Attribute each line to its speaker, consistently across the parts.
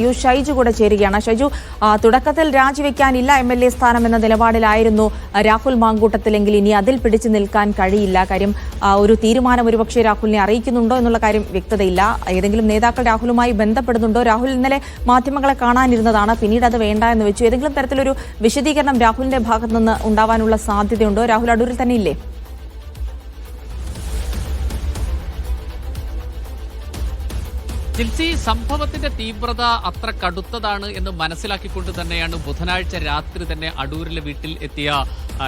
Speaker 1: U Shaiju കൂടെ ചേരുകയാണ്. ഷൈജു തുടക്കത്തിൽ രാജിവെക്കാനില്ല എം എൽ എ സ്ഥാനം എന്ന നിലപാടിലായിരുന്നു രാഹുൽ മാങ്കൂട്ടത്തിലെങ്കിൽ ഇനി അതിൽ പിടിച്ചു നിൽക്കാൻ കഴിയില്ല. കാര്യം ഒരു തീരുമാനം ഒരുപക്ഷെ രാഹുലിനെ അറിയിക്കുന്നുണ്ടോ എന്നുള്ള കാര്യം വ്യക്തതയില്ല. ഏതെങ്കിലും നേതാക്കൾ രാഹുലുമായി ബന്ധപ്പെടുന്നുണ്ടോ? രാഹുൽ ഇന്നലെ മാധ്യമങ്ങളെ കാണാനിരുന്നതാണ് പിന്നീട് അത് വേണ്ട എന്ന് വെച്ചു. ഏതെങ്കിലും തരത്തിലൊരു വിശദീകരണം രാഹുലിന്റെ ഭാഗത്തുനിന്ന് ഉണ്ടാവാനുള്ള സാധ്യതയുണ്ടോ? രാഹുൽ അടൂരിൽ തന്നെ ഇല്ലേ
Speaker 2: ജിൽസി സംഭവത്തിന്റെ തീവ്രത അത്ര കടുത്തതാണ് എന്ന് മനസ്സിലാക്കിക്കൊണ്ട് തന്നെയാണ് ബുധനാഴ്ച രാത്രി തന്നെ അടൂരിലെ വീട്ടിൽ എത്തിയ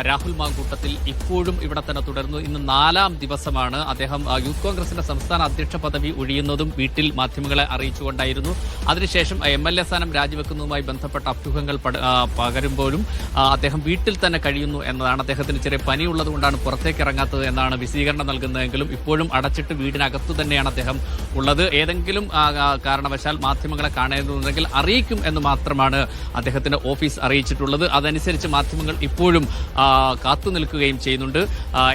Speaker 2: രാഹുൽ മാങ്കൂട്ടത്തിൽ ഇപ്പോഴും ഇവിടെ തന്നെ തുടരുന്നു. ഇന്ന് നാലാം ദിവസമാണ് അദ്ദേഹം യൂത്ത് കോൺഗ്രസിന്റെ സംസ്ഥാന അധ്യക്ഷ പദവി ഒഴിയുന്നതും വീട്ടിൽ മാധ്യമങ്ങളെ അറിയിച്ചുകൊണ്ടായിരുന്നു. അതിനുശേഷം എം എൽ എ സ്ഥാനം രാജിവെക്കുന്നതുമായി ബന്ധപ്പെട്ട അഭ്യൂഹങ്ങൾ പകരുമ്പോഴും അദ്ദേഹം വീട്ടിൽ തന്നെ കഴിയുന്നു എന്നതാണ് അദ്ദേഹത്തിന് ചെറിയ പനിയുള്ളത് കൊണ്ടാണ് പുറത്തേക്ക് ഇറങ്ങാത്തത് എന്നാണ് വിശദീകരണം നൽകുന്നതെങ്കിലും ഇപ്പോഴും അടച്ചിട്ട് വീടിനകത്തു തന്നെയാണ് അദ്ദേഹം ഉള്ളത്. ഏതെങ്കിലും കാരണവശാൽ മാധ്യമങ്ങളെ കാണേണ്ടതുണ്ടെങ്കിൽ അറിയിക്കും എന്ന് മാത്രമാണ് അദ്ദേഹത്തിന്റെ ഓഫീസ് അറിയിച്ചിട്ടുള്ളത്. അതനുസരിച്ച് മാധ്യമങ്ങൾ ഇപ്പോഴും കാത്തു നിൽക്കുകയും ചെയ്യുന്നുണ്ട്.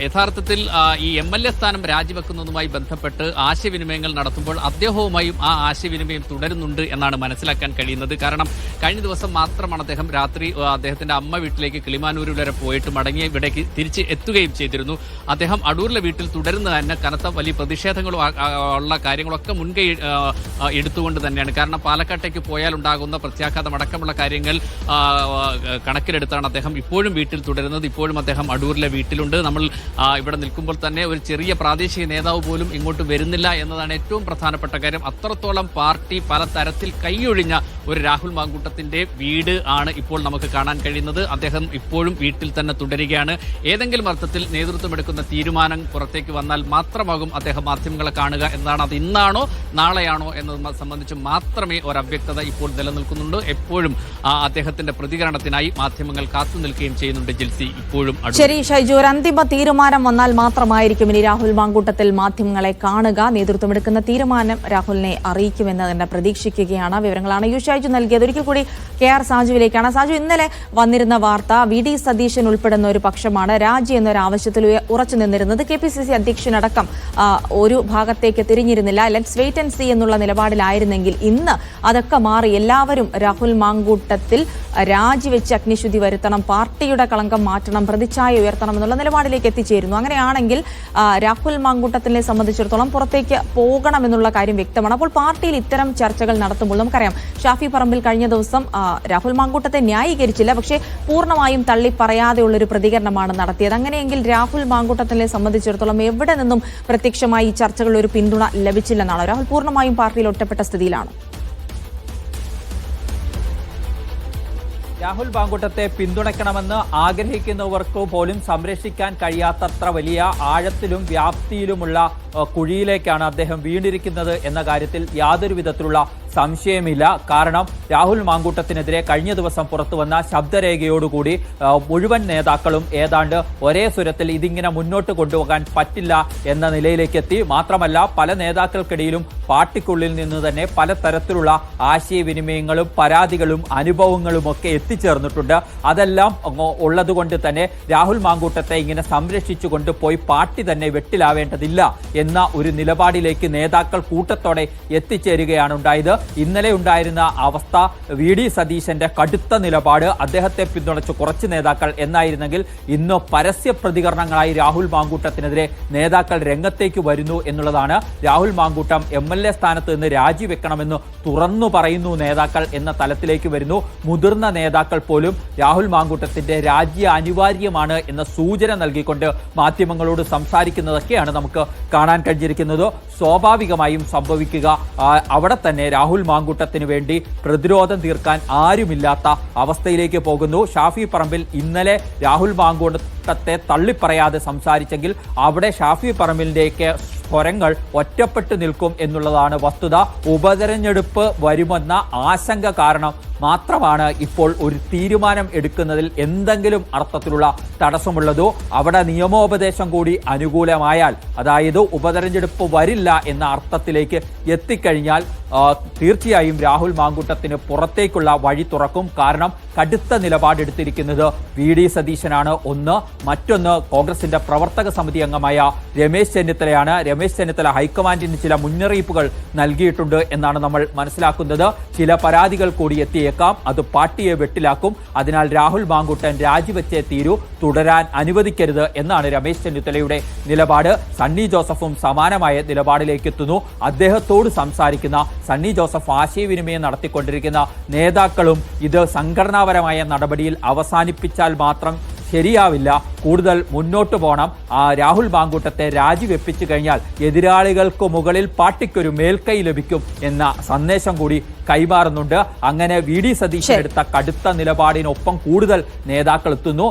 Speaker 2: യഥാർത്ഥത്തിൽ ഈ എം എൽ എ സ്ഥാനം രാജിവെക്കുന്നതുമായി ബന്ധപ്പെട്ട് ആശയവിനിമയങ്ങൾ നടത്തുമ്പോൾ അദ്ദേഹവുമായും ആ ആശയവിനിമയം തുടരുന്നുണ്ട് എന്നാണ് മനസ്സിലാക്കാൻ കഴിയുന്നത്. കാരണം കഴിഞ്ഞ ദിവസം മാത്രമാണ് അദ്ദേഹം രാത്രി അദ്ദേഹത്തിന്റെ അമ്മ വീട്ടിലേക്ക് കിളിമാനൂരിൽ വരെ പോയിട്ട് മടങ്ങി ഇവിടേക്ക് തിരിച്ച് എത്തുകയും ചെയ്തിരുന്നു. അദ്ദേഹം അടൂരിലെ വീട്ടിൽ തുടരുന്നത് തന്നെ കനത്ത വലിയ പ്രതിഷേധങ്ങളും ഉള്ള കാര്യങ്ങളൊക്കെ മുൻകൈ എടുത്തുകൊണ്ട് തന്നെയാണ്. കാരണം പാലക്കാട്ടേക്ക് പോയാൽ ഉണ്ടാകുന്ന പ്രത്യാഘാതം അടക്കമുള്ള കാര്യങ്ങൾ കണക്കിലെടുത്താണ് അദ്ദേഹം ഇപ്പോഴും വീട്ടിൽ തുടരുന്നത്. ഇപ്പോഴും അദ്ദേഹം അടൂരിലെ വീട്ടിലുണ്ട്. നമ്മൾ ഇവിടെ നിൽക്കുമ്പോൾ തന്നെ ഒരു ചെറിയ പ്രാദേശിക നേതാവ് പോലും ഇങ്ങോട്ട് വരുന്നില്ല എന്നതാണ് ഏറ്റവും പ്രധാനപ്പെട്ട കാര്യം. അത്രത്തോളം പാർട്ടി പല തരത്തിൽ കൈയൊഴിഞ്ഞ ഒരു രാഹുൽ മാങ്കൂട്ടത്തിന്റെ വീട് ആണ് ഇപ്പോൾ നമുക്ക് കാണാൻ കഴിയുന്നത്. അദ്ദേഹം ഇപ്പോഴും വീട്ടിൽ തന്നെ തുടരുകയാണ്. ഏതെങ്കിലും അർത്ഥത്തിൽ നേതൃത്വം എടുക്കുന്ന തീരുമാനം പുറത്തേക്ക് വന്നാൽ മാത്രമാകും അദ്ദേഹം മാധ്യമങ്ങളെ കാണുക എന്നാണ് അത്. ഇന്നാണോ നാളെയാണോ എന്നത് സംബന്ധിച്ച് മാത്രമേ ഒരു അവ്യക്തത ഇപ്പോൾ നിലനിൽക്കുന്നുണ്ട്. എപ്പോഴും ആ അദ്ദേഹത്തിന്റെ പ്രതികരണത്തിനായി മാധ്യമങ്ങൾ കാത്തു നിൽക്കുകയും ചെയ്യുന്നുണ്ട് ജിൽസി. ഇപ്പോഴും
Speaker 1: ശരി ഷൈജു ഒരു അന്തിമ തീരുമാനം വന്നാൽ മാത്രമായിരിക്കും ഇനി രാഹുൽ മാങ്കൂട്ടത്തിൽ മാധ്യമങ്ങളെ കാണുക. നേതൃത്വമെടുക്കുന്ന തീരുമാനം രാഹുലിനെ അറിയിക്കുമെന്ന് തന്നെ പ്രതീക്ഷിക്കുകയാണ്. വിവരങ്ങളാണ് യു ഷൈജു നൽകിയത്. ഒരിക്കൽ കൂടി കെ ആർ സാജുവിലേക്കാണ്. സാജു ഇന്നലെ വന്നിരുന്ന വാർത്ത വി ഡി സതീശൻ ഉൾപ്പെടുന്ന ഒരു പക്ഷമാണ് രാജി എന്നൊരു ആവശ്യത്തിൽ ഉയ- ഉറച്ചു നിന്നിരുന്നത്. കെ പി സി സി അധ്യക്ഷനടക്കം ഒരു ഭാഗത്തേക്ക് തിരിഞ്ഞിരുന്നില്ല. ലെറ്റ്സ് വെയിറ്റ് ആൻഡ് സി എന്നുള്ള നിലപാടിലായിരുന്നെങ്കിൽ ഇന്ന് അതൊക്കെ മാറി എല്ലാവരും രാഹുൽ മാങ്കൂട്ടത്തിൽ രാജിവെച്ച് അഗ്നിശുദ്ധി വരുത്തണം പാർട്ടിയുടെ കളങ്കം മാറ്റണം പ്രതിച്ഛായ ഉയർത്തണം എന്നുള്ള നിലപാടിലേക്ക് എത്തിച്ചേരുന്നു. അങ്ങനെയാണെങ്കിൽ രാഹുൽ മാങ്കൂട്ടത്തിനെ സംബന്ധിച്ചിടത്തോളം പുറത്തേക്ക് പോകണം എന്നുള്ള കാര്യം വ്യക്തമാണ്. അപ്പോൾ പാർട്ടിയിൽ ഇത്തരം ചർച്ചകൾ നടത്തുമ്പോൾ നമുക്കറിയാം ഷാഫി പറമ്പിൽ കഴിഞ്ഞ ദിവസം രാഹുൽ മാങ്കൂട്ടത്തെ ന്യായീകരിച്ചില്ല. പക്ഷേ പൂർണമായും തള്ളി പറയാതെയുള്ളൊരു പ്രതികരണമാണ് നടത്തിയത്. അങ്ങനെയെങ്കിൽ രാഹുൽ മാങ്കൂട്ടത്തിനെ സംബന്ധിച്ചിടത്തോളം എവിടെ നിന്നും പ്രത്യക്ഷമായി ഈ ചർച്ചകളിൽ ഒരു പിന്തുണ ലഭിച്ചില്ലെന്നാണ്? രാഹുൽ പൂർണമായും പാർട്ടിയിൽ ഒറ്റപ്പെട്ട സ്ഥിതിയിലാണ്.
Speaker 3: രാഹുൽ ബാങ്കുട്ടത്തെ പിന്തുണയ്ക്കണമെന്ന് ആഗ്രഹിക്കുന്നവർക്ക് പോലും സംരക്ഷിക്കാൻ കഴിയാത്തത്ര വലിയ ആഴത്തിലും വ്യാപ്തിയിലുമുള്ള കുഴിയിലേക്കാണ് അദ്ദേഹം വീണിരിക്കുന്നത് എന്ന കാര്യത്തിൽ യാതൊരു വിധത്തിലുള്ള സംശയമില്ല. കാരണം രാഹുൽ മാങ്കൂട്ടത്തിനെതിരെ കഴിഞ്ഞ ദിവസം പുറത്തുവന്ന ശബ്ദരേഖയോടുകൂടി മുഴുവൻ നേതാക്കളും ഏതാണ്ട് ഒരേ സ്വരത്തിൽ ഇതിങ്ങനെ മുന്നോട്ട് കൊണ്ടുപോകാൻ പറ്റില്ല എന്ന നിലയിലേക്ക് എത്തി മാത്രമല്ല പല നേതാക്കൾക്കിടയിലും പാർട്ടിക്കുള്ളിൽ നിന്ന് തന്നെ പലതരത്തിലുള്ള ആശയവിനിമയങ്ങളും പരാതികളും അനുഭവങ്ങളും ഒക്കെ എത്തിച്ചേർന്നിട്ടുണ്ട്. അതെല്ലാം ഉള്ളതുകൊണ്ട് തന്നെ രാഹുൽ മാങ്കൂട്ടത്തെ ഇങ്ങനെ സംരക്ഷിച്ചുകൊണ്ട് പോയി പാർട്ടി തന്നെ വെട്ടിലാവേണ്ടതില്ല എന്ന ഒരു നിലപാടിലേക്ക് നേതാക്കൾ കൂട്ടത്തോടെ എത്തിച്ചേരുകയാണ് ഉണ്ടായത്. ഇന്നലെ ഉണ്ടായിരുന്ന അവസ്ഥ വി ഡി സതീശന്റെ കടുത്ത നിലപാട് അദ്ദേഹത്തെ പിന്തുണച്ച് കുറച്ച് നേതാക്കൾ എന്നായിരുന്നെങ്കിൽ ഇന്ന് പരസ്യ പ്രതികരണങ്ങളായി രാഹുൽ മാങ്കൂട്ടത്തിനെതിരെ നേതാക്കൾ രംഗത്തേക്ക് വരുന്നു എന്നുള്ളതാണ് Rahul Mankoottam M L A സ്ഥാനത്ത് നിന്ന് രാജിവെക്കണമെന്ന് തുറന്നു പറയുന്നു നേതാക്കൾ എന്ന തലത്തിലേക്ക് വരുന്നു. മുതിർന്ന നേതാക്കൾ പോലും രാഹുൽ മാങ്കൂട്ടത്തിന്റെ രാജ്യ അനിവാര്യമാണ് എന്ന സൂചന നൽകിക്കൊണ്ട് മാധ്യമങ്ങളോട് സംസാരിക്കുന്നതൊക്കെയാണ് നമുക്ക് കാണാൻ കഴിഞ്ഞിരിക്കുന്നത്. സ്വാഭാവികമായും സംഭവിക്കുക അവിടെ തന്നെ രാഹുൽ മാങ്കൂട്ടത്തിന് വേണ്ടി പ്രതിരോധം തീർക്കാൻ ആരുമില്ലാത്ത അവസ്ഥയിലേക്ക് പോകുന്നു. ഷാഫി പറമ്പിൽ ഇന്നലെ രാഹുൽ മാങ്കൂട്ടത്തെ തള്ളിപ്പറയാതെ സംസാരിച്ചെങ്കിൽ അവിടെ ഷാഫി പറമ്പിലേക്ക് സ്വരങ്ങൾ ഒറ്റപ്പെട്ടു നിൽക്കും എന്നുള്ളതാണ് വസ്തുത. ഉപതെരഞ്ഞെടുപ്പ് വരുമെന്ന ആശങ്ക കാരണം മാത്രമാണ് ഇപ്പോൾ ഒരു തീരുമാനം എടുക്കുന്നതിൽ എന്തെങ്കിലും അർത്ഥത്തിലുള്ള തടസ്സമുള്ളതോ അവിടെ നിയമോപദേശം കൂടി അനുകൂലമായാൽ അതായത് ഉപതെരഞ്ഞെടുപ്പ് വരില്ല എന്ന അർത്ഥത്തിലേക്ക് എത്തിക്കഴിഞ്ഞാൽ തീർച്ചയായും രാഹുൽ മാങ്കൂട്ടത്തിന് പുറത്തേക്കുള്ള വഴി തുറക്കും. കാരണം കടുത്ത നിലപാടെടുത്തിരിക്കുന്നത് വി ഡി സതീശനാണ്. ഒന്ന് മറ്റൊന്ന് കോൺഗ്രസിന്റെ പ്രവർത്തക സമിതി അംഗമായ രമേശ് ചെന്നിത്തലയാണ്. രമേശ് ചെന്നിത്തല ഹൈക്കമാൻഡിന് ചില മുന്നറിയിപ്പുകൾ നൽകിയിട്ടുണ്ട് എന്നാണ് നമ്മൾ മനസ്സിലാക്കുന്നത്. ചില പരാതികൾ കൂടി എത്തിയേക്കാം. അത് പാർട്ടിയെ വെട്ടിലാക്കും. അതിനാൽ രാഹുൽ മാങ്കൂട്ടൻ രാജിവെച്ചേ തീരൂ. തുടരാൻ അനുവദിക്കരുത് എന്നാണ് രമേശ് ചെന്നിത്തലയുടെ നിലപാട്. സണ്ണി ജോസഫും സമാനമായ നിലപാടിലേക്ക് എത്തുന്നു അദ്ദേഹത്തോട് സംസാരിക്കുന്ന സണ്ണി ജോസഫ് ആശയവിനിമയം നടത്തിക്കൊണ്ടിരിക്കുന്ന നേതാക്കളും ഇത് സംഘടനാപരമായ നടപടിയിൽ അവസാനിപ്പിച്ചാൽ മാത്രം ശരിയാവില്ല. കൂടുതൽ മുന്നോട്ട് പോകണം ആ രാഹുൽ ബാങ്കൂട്ടത്തെ രാജിവെപ്പിച്ചു കഴിഞ്ഞാൽ എതിരാളികൾക്ക് മുകളിൽ പാർട്ടിക്കൊരു മേൽക്കൈ ലഭിക്കും എന്ന സന്ദേശം കൂടി കൈമാറുന്നുണ്ട്. അങ്ങനെ വി ഡി സതീശൻ എടുത്ത കടുത്ത നിലപാടിനൊപ്പം കൂടുതൽ നേതാക്കൾ എത്തുന്നു.